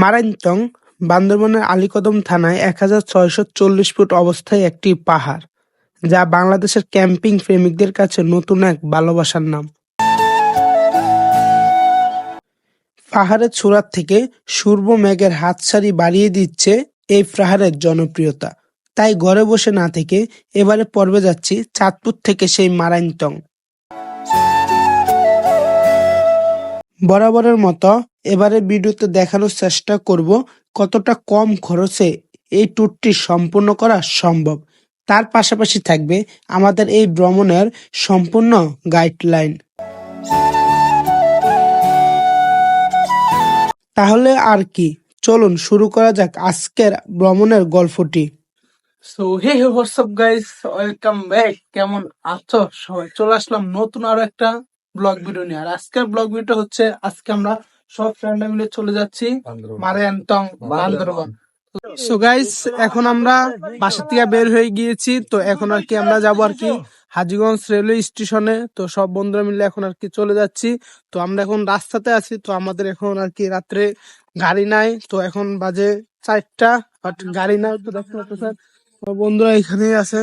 মারাংতং বান্দরবানের আলীকদম থানায় এক হাজার ছয়শো চল্লিশ ফুট অবস্থায় একটি পাহাড়, যা বাংলাদেশের ক্যাম্পিং প্রেমিকদের কাছে নতুন এক ভালোবাসার নাম। পাহাড়ের চূড়ার থেকে সূর্য মেঘের হাতছানি বাড়িয়ে দিচ্ছে এই পাহাড়ের জনপ্রিয়তা। তাই ঘরে বসে না থেকে এবারে পর্বে যাচ্ছি চাঁদপুর থেকে সেই মারাংতং বরাবরের মতো এবারে ভিডিওতে দেখানোর চেষ্টা করব কতটা কম খরচে এই ট্যুরটি সম্পূর্ণ করা সম্ভব। তার পাশাপাশি থাকবে আমাদের এই ভ্রমণের সম্পূর্ণ গাইডলাইন। তাহলে আর কি, চলুন শুরু করা যাক আজকের ভ্রমণের গল্পটি। So hey WhatsApp guys welcome back কেমন আছো সবাই? চলে আসলাম নতুন আরও একটা ব্লগ ভিডিও নিয়ে। আর আজকের ব্লগ ভিডিও হচ্ছে আজকে আমরা সব ফ্রেন্ড মিলে চলে যাচ্ছি মারেয়ান্তং বান্দরবান। সো গাইস এখন আমরা বাসা থেকে বের হয়ে গিয়েছি তো এখন আর কি আমরা যাব আর কি হাজিগঞ্জ রেলওয়ে স্টেশনে। তো সব বন্ধুরা মিলে এখন আর কি চলে যাচ্ছি। তো আমরা এখন রাস্তাতে আছি তো আমাদের এখন আর কি রাত্রে গাড়ি নাই। তো এখন বাজে চারটা বাট গাড়ি নাই তো দেখতে পাচ্ছেন। বন্ধুরা এখানেই আছে।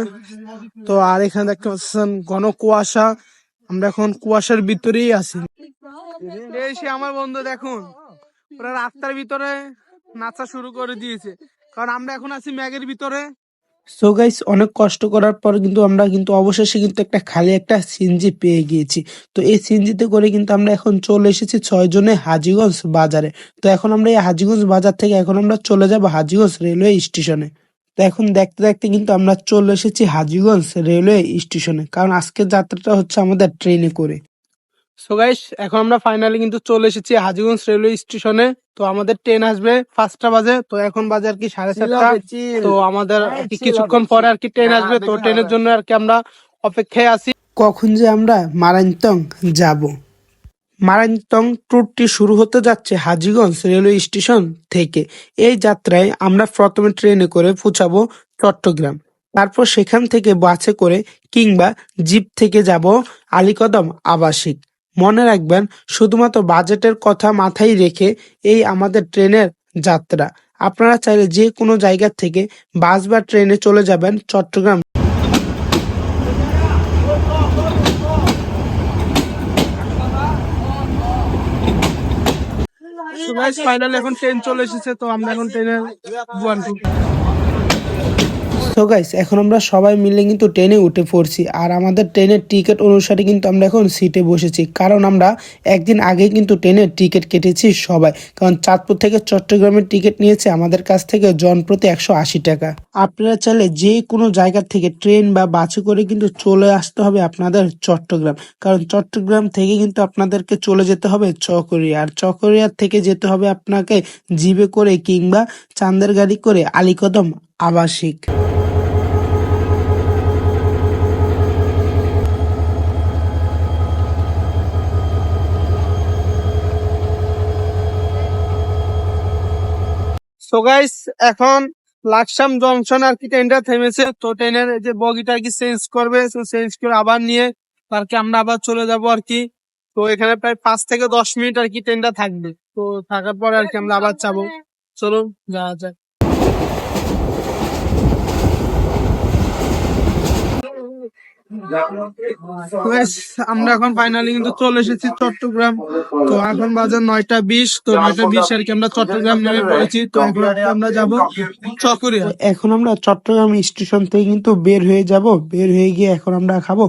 তো আর এখানে দেখতে পাচ্ছেন ঘন কুয়াশা। আমরা এখন কুয়াশার ভিতরেই আছি। এই সে আমার বন্ধু দেখুন ওরা রাস্তার ভিতরে নাচা শুরু করে দিয়েছে। কারণ আমরা এখন আছি ম্যাগের ভিতরে। সো গাইস অনেক কষ্ট করার পর কিন্তু আমরা কিন্তু অবশেষে কিন্তু একটা খালি একটা সিনজি পেয়ে গিয়েছি। তো এই সিনজিতে করে কিন্তু আমরা এখন চলে এসেছি ছয় জনে হাজিগঞ্জ বাজারে। তো এখন আমরা এই হাজিগঞ্জ বাজার থেকে এখন আমরা চলে যাব হাজিগঞ্জ রেলওয়ে স্টেশনে। তো এখন দেখতে দেখতে কিন্তু আমরা চলে এসেছি হাজিগঞ্জ রেলওয়ে স্টেশনে কারণ আজকের যাত্রাটা হচ্ছে আমাদের ট্রেনে করে। সো গাইস এখন আমরা ফাইনালি কিন্তু চলে এসেছি হাজিগঞ্জ রেলওয়ে স্টেশনে। তো আমাদের ট্রেন আসবে পাঁচটা বাজে তো এখন বাজে আর কি সাড়ে সাতটা। তো আমাদের কি কিছুক্ষণ পরে আর কি ট্রেন আসবে তো ট্রেনের জন্য আর কি আমরা অপেক্ষায় আছি। কখন যে আমরা মারাংতং যাব। মারাংতং ট্যুরটি শুরু হতে যাচ্ছে হাজিগঞ্জ রেলওয়ে স্টেশন থেকে। এই যাত্রায় আমরা প্রথমে ট্রেনে করে পৌঁছাবো চট্টগ্রাম। তারপর সেখান থেকে বাসে করে কিংবা জিপ থেকে যাব আলীকদম আবাসিক। মনে রাখবেন, শুধুমাত্র বাজেটের কথা মাথায় রেখে এই আমাদের ট্রেনের যাত্রা। আপনারা চাইলে যে কোনো জায়গা থেকে বাস বা ট্রেনে চলে যাবেন চট্টগ্রাম ফাইনাল এখন ট্রেন চলে এসেছে তো আমরা এখন ট্রেনের তো গাইস এখন আমরা সবাই মিলে কিন্তু ট্রেনে উঠে পড়ছি। আর আমাদের ট্রেনের টিকিট অনুসারে কিন্তু আমরা এখন সিটে বসেছি। কারণ আমরা একদিন আগে কিন্তু ট্রেনের টিকিট কেটেছি সবাই। কারণ চাঁদপুর থেকে চট্টগ্রামের টিকিট নিয়েছে আমাদের কাছ থেকে জন প্রতি একশো আশি টাকা। আপনারা চাইলে যে কোনো জায়গা থেকে ট্রেন বা বাসে করে কিন্তু চলে আসতে হবে আপনাদের চট্টগ্রাম। কারণ চট্টগ্রাম থেকে কিন্তু আপনাদেরকে চলে যেতে হবে চকরিয়া। আর চকরিয়ার থেকে যেতে হবে আপনাকে জিবে করে কিংবা চান্দের গাড়ি করে আলীকদম আবাসিক। সো গাইস এখন লাকসাম জংশন আর কি ট্রেনটা থেমেছে। তো ট্রেনের যে বগিটা কি চেঞ্জ করবে, তো চেঞ্জ করে আবার নিয়ে আর আমরা আবার চলে যাব আর কি। তো এখানে প্রায় পাঁচ থেকে দশ মিনিট আর কি ট্রেনটা থাকবে। তো থাকার পরে আর কি আমরা আবার যাব। চলুন, যাওয়া যাক। আমরা এখন ফাইনালি কিন্তু চলে এসেছি চট্টগ্রাম। তো এখন বাজার নয়টা বিশ তো নয়টা বিশ আর কি আমরা চট্টগ্রাম নেমে পড়েছি। তো এখন আমরা যাব চকরিয়া। এখন আমরা চট্টগ্রাম স্টেশন থেকে কিন্তু বের হয়ে যাব। বের হয়ে গিয়ে এখন আমরা খাব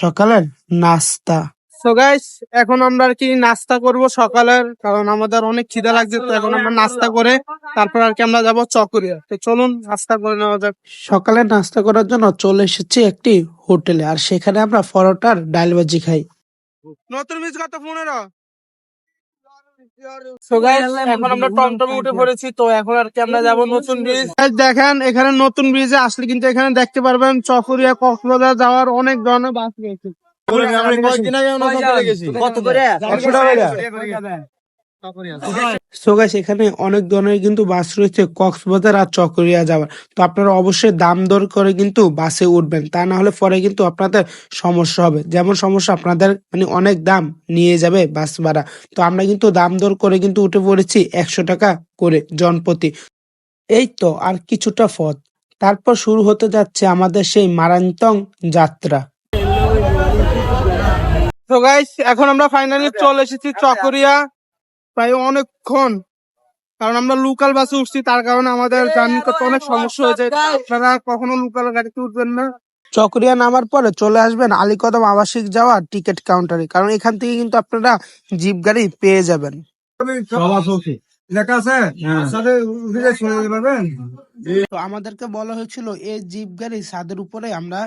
সকালের নাস্তা। তো গাইস এখন আমরা আর কি নাস্তা করব সকালের কারণ আমাদের অনেক খিদা লাগছে তো এখন আমরা নাস্তা করে তারপর আর কি আমরা যাব চকরিয়া। তো চলুন নাস্তা করে নেওয়া যাক। সকালে নাস্তা করার জন্য চলে এসেছি একটি হোটেলে আর সেখানে আমরা পরোটার ডাল ভাজি খাই। নতুন বীজ কত পনেরো। So guys, এখন আমরা টমটমে উঠে পড়েছি তো এখন আর কি আমরা যাব নতুন ব্রিজ দেখেন এখানে নতুন ব্রিজে আসলে কিন্তু এখানে দেখতে পারবেন চকরিয়া কক্সবাজার যাওয়ার অনেক ধরনের বাস রয়েছে। এখানে অনেক ধরনের কিন্তু বাস রয়েছে কক্সবাজার আর চকরিয়া যাওয়ার। তো আপনারা অবশ্যই দাম দর করে কিন্তু বাসে উঠবেন তা না হলে পরে কিন্তু আপনাদের সমস্যা হবে। যেমন সমস্যা আপনাদের মানে অনেক দাম নিয়ে যাবে বাস ভাড়া। তো আমরা কিন্তু দাম দর করে কিন্তু উঠে পড়েছি একশো টাকা করে জনপ্রতি। এই তো আর কিছুটা পথ। তারপর শুরু হতে যাচ্ছে আমাদের সেই মারান্তং যাত্রা। তো গাইস এখন আমরা ফাইনালি চলে এসেছি চকরিয়া। প্রায় অনেকক্ষণ কারণ আমরা লোকাল বাসে উঠছি তার কারণে আমাদের জার্নি করতে অনেক সমস্যা হয়েছে। আপনারা কখনো লোকাল গাড়িতে উঠবেন না। চকরিয়া নামার পরে চলে আসবেন আলীকদম আবাসিক যাওয়ার টিকিট কাউন্টারে কারণ এখান থেকে কিন্তু আপনারা জিপ গাড়ি পেয়ে যাবেন। লেখা আছে? পারবেন? তো আমাদেরকে বলা হয়েছিল এই জিপ গাড়ি ছাদের উপরে আমরা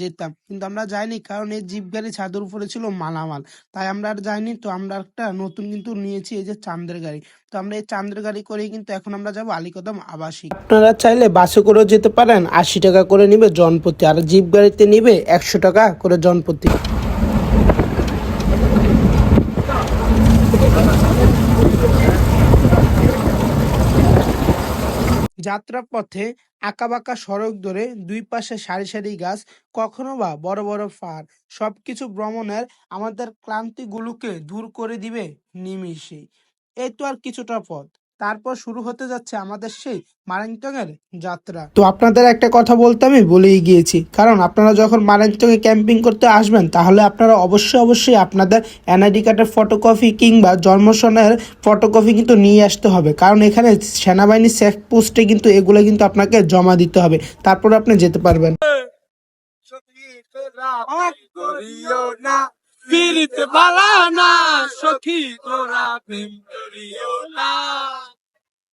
যেতাম। কিন্তু আমরা যাইনি কারণ এই জিপ গাড়ি ছাদের উপরে ছিল মালামাল। তাই আমরা আর যাইনি, তো আমরা একটা নতুন কিন্তু নিয়েছি এই যে চান্দের গাড়ি। তো আমরা এই চান্দের গাড়ি করেই কিন্তু এখন আমরা যাব আলিকদম আবাসিক। আপনারা চাইলে বাসে করেও যেতে পারেন, আশি টাকা করে নিবে জনপ্রতি আর জিপ গাড়িতে নিবে একশো টাকা করে জনপ্রতি যাত্রাপথে আঁকাবাঁকা সড়ক ধরে দুই পাশে সারি সারি গাছ, কখনো বা বড় বড় পাহাড়। সবকিছু ভ্রমণের আমাদের ক্লান্তিগুলোকে দূর করে দিবে নিমিষেই। এই তো আর কিছুটা পথ। তারপর শুরু হতে যাচ্ছে আমাদের সেই মারাংটং এর যাত্রা। তো আপনাদের একটা কথা বলতে আমি বলেই গিয়েছি। কারণ আপনারা যখন মারাংটং এ ক্যাম্পিং করতে আসবেন তাহলে আপনারা অবশ্যই অবশ্যই আপনাদের এনআইডি কার্ডের ফটোকপি কিংবা জন্মসনের ফটোকপি কিন্তু নিয়ে আসতে হবে। কারণ এখানে সেনাবাহিনী চেক পোস্টে কিন্তু এগুলো কিন্তু আপনাকে জমা দিতে হবে। তারপর আপনি যেতে পারবেন। না সখী তোরা প্রেম করিও না।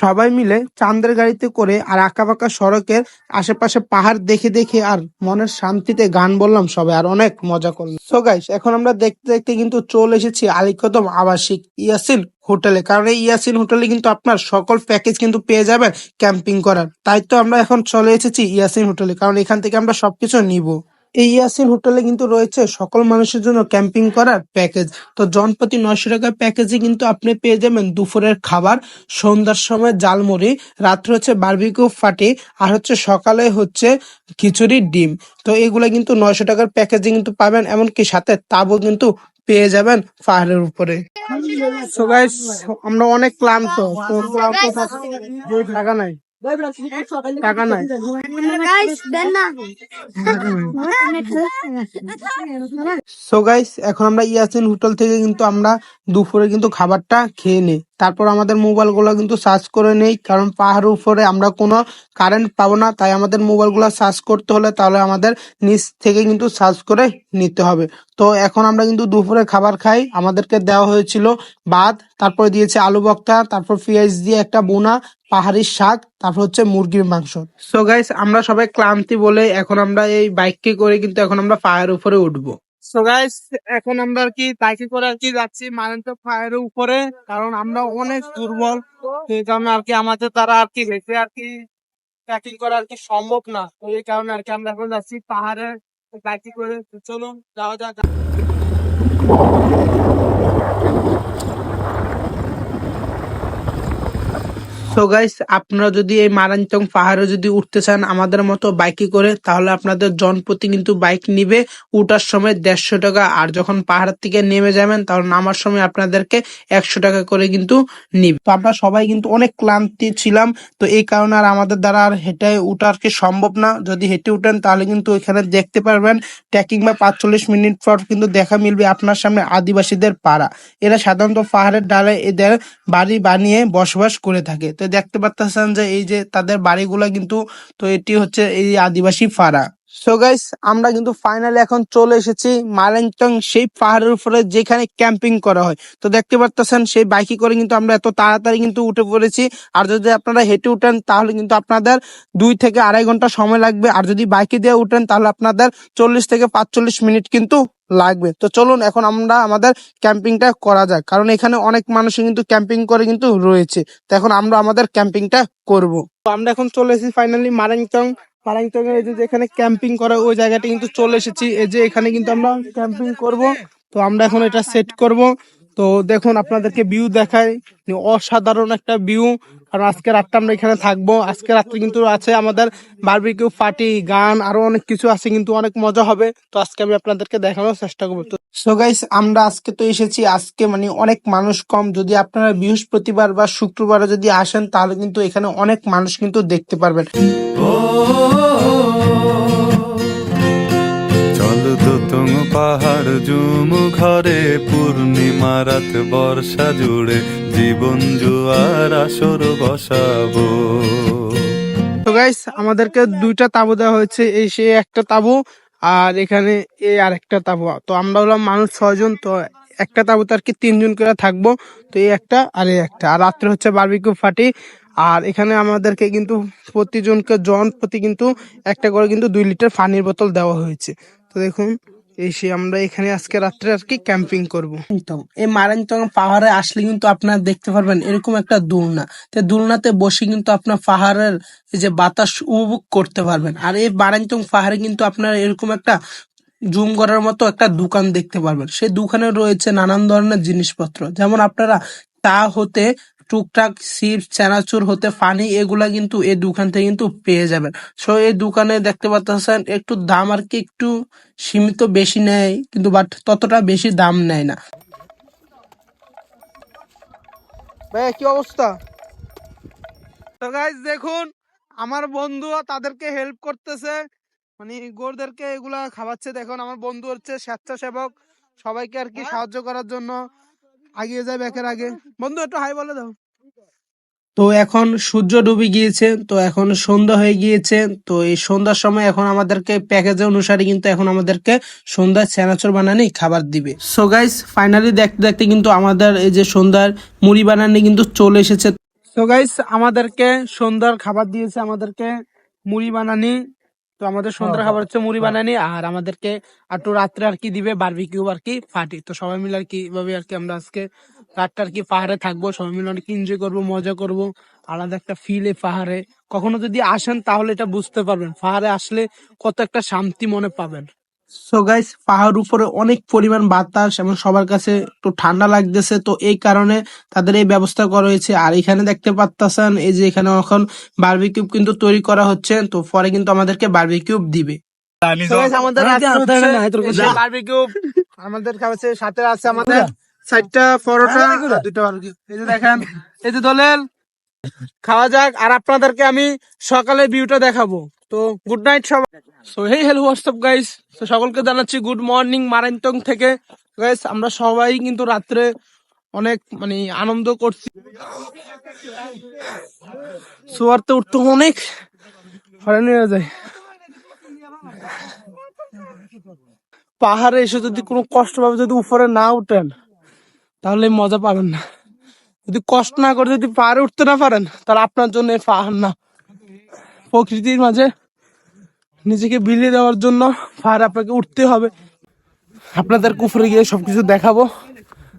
সবাই মিলে চান্দের গাড়িতে করে আর আঁকা আঁকাবাঁকা সড়কের আশেপাশে পাহাড় দেখে দেখে আর মনের শান্তিতে গান বললাম সবাই, আর অনেক মজা করলাম। সো গাইস এখন আমরা দেখতে দেখতে কিন্তু চলে এসেছি আলিকদম আবাসিক ইয়াসিন হোটেলে। কারণ এই ইয়াসিন হোটেলে কিন্তু আপনার সকল প্যাকেজ কিন্তু পেয়ে যাবেন ক্যাম্পিং করার। তাই তো আমরা এখন চলে এসেছি ইয়াসিন হোটেলে, কারণ এখান থেকে আমরা সবকিছু নিব। এই ইয়াসিন হোটেলে কিন্তু রয়েছে সকল মানুষের জন্য ক্যাম্পিং করার প্যাকেজ। তো জনপ্রতি নয়শো টাকার প্যাকেজে কিন্তু আপনি পেয়ে যাবেন দুপুরের খাবার সন্ধ্যার সময় জালমুড়ি রাত্রে হচ্ছে বারবিকিউ ফাটি আর হচ্ছে সকালে হচ্ছে খিচুড়ি ডিম। তো এগুলো কিন্তু নয়শো টাকার প্যাকেজে কিন্তু পাবেন এমনকি সাথে তাবও কিন্তু পেয়ে যাবেন পাহাড়ের উপরে। সো আমরা অনেক ক্লান্ত তো ক্লান্ত টাকা নাই। টাকা নাই। না। সো গাইস এখন আমরা ইয়াসিন হোটেল থেকে কিন্তু আমরা দুপুরে কিন্তু খাবারটা খেয়ে নিই। তারপর আমাদের মোবাইলগুলো কিন্তু চার্জ করে নেই কারণ পাহাড়ের উপরে আমরা কোনো কারেন্ট পাবো না তাই আমাদের মোবাইলগুলো চার্জ করতে হলে তাহলে আমাদের নিচ থেকে কিন্তু সার্চ করে নিতে হবে। তো এখন আমরা কিন্তু দুপুরে খাবার খাই। আমাদেরকে দেওয়া হয়েছিল ভাত তারপর দিয়েছে আলু বক্তা তারপর পেঁয়াজ দিয়ে একটা বোনা পাহাড়ির শাক, তারপর হচ্ছে মুরগির মাংস। সো গাইস আমরা সবাই ক্লান্তি বলে এখন আমরা এই বাইককে করে কিন্তু এখন আমরা পাহাড়ের উপরে উঠবো। সো গাইস এখন আমরা আর কি বাইকে করে আর কি যাচ্ছি মারান্ত ফায়ারের উপরে, কারণ আমরা অনেক দুর্বল। সেই কারণে আর কি আমাদের দ্বারা আর কি বেশি আর কি ট্রেকিং করা আর কি সম্ভব না। এই কারণে আর কি আমরা এখন যাচ্ছি পাহাড়ে বাইকে করে। চলুন, যাওয়া যাক। সো গাইস আপনারা যদি এই মারান্তং পাহাড়ে যদি উঠতে চান আমাদের মতো বাইকে করে, তাহলে আপনাদের জনপ্রতি কিন্তু বাইক নিবে উঠার সময় দেড়শো টাকা। আর যখন পাহাড় থেকে নেমে যাবেন, তাহলে নামার সময় আপনাদেরকে একশো টাকা করে কিন্তু নিবে। তো আমরা সবাই কিন্তু অনেক ক্লান্তি ছিলাম, তো এই কারণে আর আমাদের দ্বারা আর হেঁটে উঠা আর কি সম্ভব না। যদি হেঁটে উঠেন, তাহলে কিন্তু এখানে দেখতে পারবেন, ট্রেকিং বা পাঁচচল্লিশ মিনিট পর কিন্তু দেখা মিলবে আপনার সামনে আদিবাসীদের পাড়া। এরা সাধারণত পাহাড়ের ডালে এদের বাড়ি বানিয়ে বসবাস করে থাকে। তো দেখতে পারতেছেন যে এই যে তাদের বাড়িগুলা কিন্তু তো এটি হচ্ছে এই আদিবাসী পাড়া সো গাইস আমরা কিন্তু ফাইনালি এখন চলে এসেছি মালাংটং সেই পাহাড়ের উপরে যেখানে ক্যাম্পিং করা হয়। তো দেখতে পারতেছেন সেই বাইকে করে কিন্তু আমরা এত তাড়াতাড়ি কিন্তু উঠে পড়েছি। আর যদি আপনারা হেঁটে উঠেন, তাহলে কিন্তু আপনাদের দুই থেকে আড়াই ঘণ্টা সময় লাগবে। আর যদি বাইকে দিয়ে উঠেন, তাহলে আপনাদের চল্লিশ থেকে পাঁচচল্লিশ মিনিট কিন্তু লাগবে। তো চলুন এখন আমরা আমাদের ক্যাম্পিংটা করা যাক। কারণ এখানে অনেক মানুষ কিন্তু ক্যাম্পিং করে কিন্তু রয়েছে। তো এখন আমরা আমাদের ক্যাম্পিংটা করব। তো আমরা এখন চলে এসেছি ফাইনালি মারাংটং যে যেখানে ক্যাম্পিং করা ওই জায়গাটা কিন্তু চলে এসেছি। এই যে এখানে কিন্তু আমরা ক্যাম্পিং করব। তো আমরা এখন এটা সেট করব। তো দেখুন, আপনাদেরকে ভিউ দেখায় অসাধারণ একটা ভিউ আর আজকে রাতটা আমরা এখানে থাকব। আজকে রাত্রে কিন্তু আছে আমাদের বারবিকিউ পার্টি গান, আরও অনেক কিছু আছে, কিন্তু অনেক মজা হবে। তো আজকে আমি আপনাদেরকে দেখানোর চেষ্টা করব। সো গাইস আমরা আজকে তো এসেছি আজকে মানে অনেক মানুষ কম। যদি আপনারা বৃহস্পতিবার বা শুক্রবারে যদি আসেন তাহলে কিন্তু এখানে অনেক মানুষ কিন্তু দেখতে পারবেন। চল পাহাড় জুম ঘরে পূর্ণিমা রাত বর্ষা জুড়ে জীবন জুয়ার আসর বসাবো। তো গাইস আমাদেরকে দুইটা তাবু দেওয়া হয়েছে এই সে একটা তাবু। আর এখানে এই আর একটা তাবু। তো আমরা হলাম মানুষ ছয়জন, তো একটা তাবুতে আর কি তিনজন করে থাকব। তো এই একটা আর এই একটা। আর রাত্রে হচ্ছে বারবিকিউ পার্টি আর এখানে আমাদেরকে কিন্তু প্রতিজনকে জন প্রতি কিন্তু একটা করে কিন্তু দুই লিটার পানির বোতল দেওয়া হয়েছে। তো দেখুন এসে আমরা এখানে আজকে রাত্রে আর কি ক্যাম্পিং করব। এই মারাংটং পাহাড়ে আসলে কিন্তু আপনারা দেখতে পারবেন এরকম একটা দুলনা। তো দুলনাতে বসে কিন্তু আপনার পাহাড়ের যে বাতাস উপভোগ করতে পারবেন। আর এই মারাংটং পাহাড়ে কিন্তু আপনার এরকম একটা জুম করার মতো একটা দোকান দেখতে পারবেন। সেই দোকানে রয়েছে নানান ধরনের জিনিসপত্র। যেমন আপনারা তা হতে টুকটাক চিপস চানাচুর হতে ফানি এগুলা কিন্তু এই দোকান থেকে কিন্তু পেয়ে যাবেন। সো এই দোকানে দেখতে পাচ্ছেন একটু দাম আর কি একটু সীমিত বেশি নেয় কিন্তু বাট ততটা বেশি দাম নেয় না। ভাই কি অবস্থা? তো গাইজ দেখুন আমার বন্ধু তাদেরকে হেল্প করতেছে মানে গোরদেরকে এগুলা খাওয়াচ্ছে। দেখুন আমার বন্ধু হচ্ছে স্বেচ্ছাসেবক সবাইকে আর কি সাহায্য করার জন্য আগিয়ে যায় ব্যাকের আগে। বন্ধু একটু হাই বলে দাও। তো এখন সূর্য ডুবে গিয়েছে, তো এখন সন্ধ্যা হয়ে গিয়েছে, তো এই সন্ধ্যার সময় এখন আমাদেরকে প্যাকেজ অনুসারে কিন্তু এখন আমাদেরকে সন্ধ্যায় স্যানাচর বানানি খাবার দিবে। সো গাইস ফাইনালি দেখতে দেখতে কিন্তু আমাদের এই যে সন্ধ্যার মুড়ি বানানি কিন্তু চলে এসেছে। সো গাইস আমাদেরকে সন্ধ্যার খাবার দিয়েছে আমাদেরকে মুড়ি বানানি। তো আমাদের সন্ধ্যার খাবার হচ্ছে মুড়ি বানানি, আর আমাদেরকে আর একটু রাত্রে আর কি দিবে বারবিকিউ আর কি ফাটি। তো সবাই মিলে আর কি এভাবে আর কি আমরা আজকে রাতটা আর কি পাহাড়ে থাকব সবাই মিলে অনেক এনজয় করব মজা করব আলাদা একটা ফিল এই পাহাড়ে। কখনো যদি আসেন তাহলে এটা বুঝতে পারবেন পাহাড়ে আসলে কত একটা শান্তি মনে পাবেন। সো গাইস পাহাড় উপরে অনেক পরিমাণ বাতাস এবং সবার কাছে একটু ঠান্ডা লাগতেছে তো এই কারণে তাদের এই ব্যবস্থা করা হয়েছে। আর এখানে দেখতে পাচ্ছেন এই যে এখানে এখন বারবিকিউব কিন্তু তৈরি করা হচ্ছে তো পরে কিন্তু আমাদেরকে বারবিকিউব দিবে। আমাদের আমাদের সাথে আছে আমাদের চারটা পরোটা আর দুটো এই যে দেখেন এই যে দলেল খাওয়া যাক আর আপনাদেরকে আমি সকালে ভিউটা দেখাবো। তো গুড নাইট সবাই। So hey hello WhatsApp guys তো সকলকে জানাচ্ছি গুড মর্নিং মারান্তং থেকে। গাইস আমরা সবাই কিন্তু রাত্রে অনেক মানে আনন্দ করছি। শোয়ারতে উঠতে অনেক হয়রানি হয়ে যায়। পাহাড়ে এসে যদি কোনো কষ্ট ভাবে যদি উপরে না উঠেন তাহলে মজা পাবেন না। যদি কষ্ট না করে যদি পাহাড়ে উঠতে না পারেন, তাহলে আপনার জন্য পাহাড় না। প্রকৃতির মাঝে নিজেকে বিলিয়ে দেওয়ার জন্য পাহাড়ে আপনাকে উঠতে হবে। আপনাদের উপরে গিয়ে সবকিছু দেখাবো।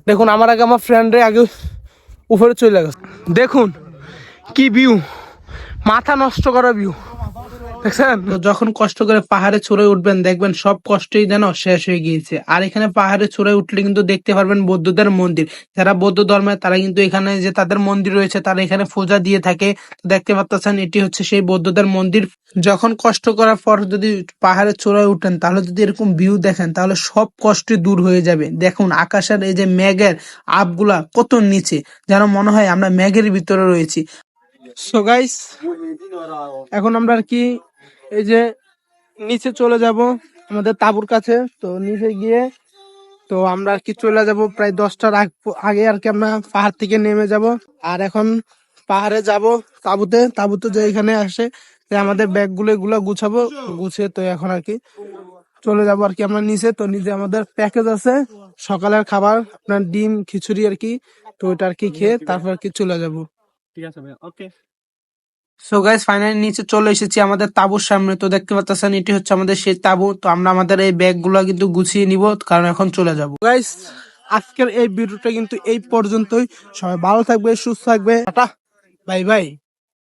দেখুন, আমার আগে আমার ফ্রেন্ডে আগে উপরে চলে গেছে। দেখুন, কি ভিউ মাথা নষ্ট করা ভিউ দেখছেন? যখন কষ্ট করে পাহাড়ে চড়ে উঠবেন, দেখবেন সব কষ্টই যেন শেষ হয়ে গিয়েছে। আর এখানে পাহাড়ে চড়ে উঠলে কিন্তু দেখতে পারবেন বৌদ্ধদের মন্দির। যারা বৌদ্ধ ধর্মের তারা কিন্তু এখানে যে তাদের মন্দির রয়েছে, তারা এখানে পূজা দিয়ে থাকে। দেখতে পাচ্ছেন, এটি হচ্ছে সেই বৌদ্ধদের মন্দির। যখন কষ্ট করার পর যদি পাহাড়ে চড়ায় উঠেন, তাহলে যদি এরকম ভিউ দেখেন, তাহলে সব কষ্টই দূর হয়ে যাবে। দেখুন, আকাশের এই যে মেঘের আপগুলা কত নিচে, যেন মনে হয় আমরা মেঘের ভিতরে রয়েছি। সো গাইস এখন আমরা আর কি এই যে নিচে চলে যাব আমাদের তাঁবুর কাছে। তো নিচে গিয়ে তো আমরা কি চলে যাব প্রায় দশটার আগ- আর কি আমরা পাহাড় থেকে নেমে যাব। আর এখন পাহাড়ে যাব তাঁবুতে। তাঁবুতে যে এখানে আসে তো আমাদের ব্যাগগুলো এগুলো গুছাবো। গুছিয়ে তো এখন আর কি চলে যাব আর কি আমরা নিচে। তো নিচে আমাদের প্যাকেজ আছে। সকালের খাবার, আপনার ডিম, খিচুড়ি আর কি। তো ওইটা আর কি খেয়ে তারপর আর কি চলে যাব। ঠিক আছে ভাই ওকে সো গাইস ফাইনালি নিচে চলে এসেছি আমাদের তাবুর সামনে। তো দেখতে পাচ্ছেন, এটি হচ্ছে আমাদের সেই তাবু। তো আমরা আমাদের এই ব্যাগগুলো কিন্তু গুছিয়ে নিব, কারণ এখন চলে যাব। গাইস আজকের এই ভিডিওটা কিন্তু এই পর্যন্তই। সবাই ভালো থাকবে, সুস্থ থাকবে। Tata, bye bye.